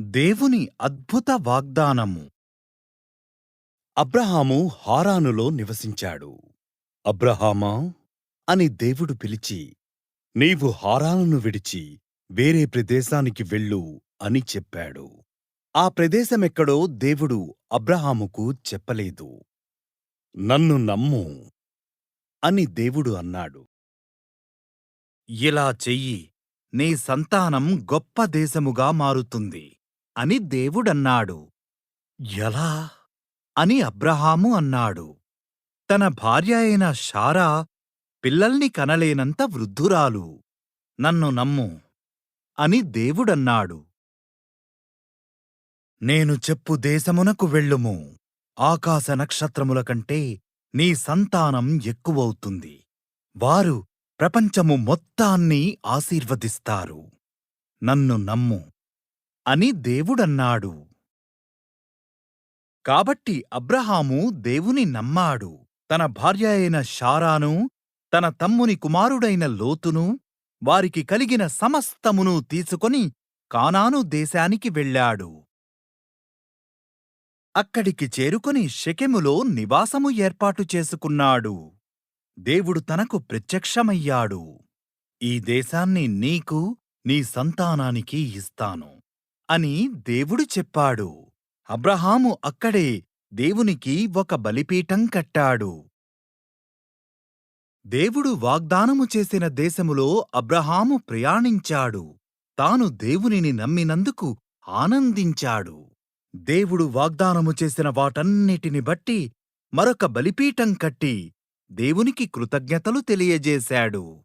దేవుని అద్భుత వాగ్దానము. అబ్రహాము హారానులో నివసించాడు. అబ్రహామా? అని దేవుడు పిలిచి నీవు హారానును విడిచి వేరే ప్రదేశానికి వెళ్ళు అని చెప్పాడు. ఆ ప్రదేశమెక్కడో దేవుడు అబ్రహాముకు చెప్పలేదు. నన్ను నమ్ము అని దేవుడు అన్నాడు. ఇలా చెయ్యి నీ సంతానం గొప్ప దేశముగా మారుతుంది. అని దేవుడన్నాడు. ఎలా? అని అబ్రహాము అన్నాడు. తన భార్య అయిన షారా పిల్లల్ని కనలేనంత వృద్ధురాలు. నన్ను నమ్ము అని దేవుడన్నాడు. నేను చెప్పు దేశమునకు వెళ్ళుము. ఆకాశ నక్షత్రముల కంటే నీ సంతానం ఎక్కువవుతుంది. వారు ప్రపంచము మొత్తాన్ని ఆశీర్వదిస్తారు. నన్ను నమ్ము. అని దేవుడన్నాడు. కాబట్టి అబ్రహాము దేవుని నమ్మాడు. తన భార్య అయిన షారాను తన తమ్ముని కుమారుడైన లోతును వారికి కలిగిన సమస్తమును తీసుకొని కానాను దేశానికి వెళ్ళాడు. అక్కడికి చేరుకుని షెకెములో నివాసము ఏర్పాటు చేసుకున్నాడు. దేవుడు తనకు ప్రత్యక్షమయ్యాడు. ఈ దేశాన్ని నీకు నీ సంతానానికి ఇస్తాను. అని దేవుడు చెప్పాడు. అబ్రహాము అక్కడే దేవునికి ఒక బలిపీఠం కట్టాడు. దేవుడు వాగ్దానము చేసిన దేశములో అబ్రహాము ప్రయాణించాడు. తాను దేవునిని నమ్మినందుకు ఆనందించాడు. దేవుడు వాగ్దానము చేసిన వాటన్నిటిని బట్టి మరొక బలిపీఠం కట్టి దేవునికి కృతజ్ఞతలు తెలియజేశాడు.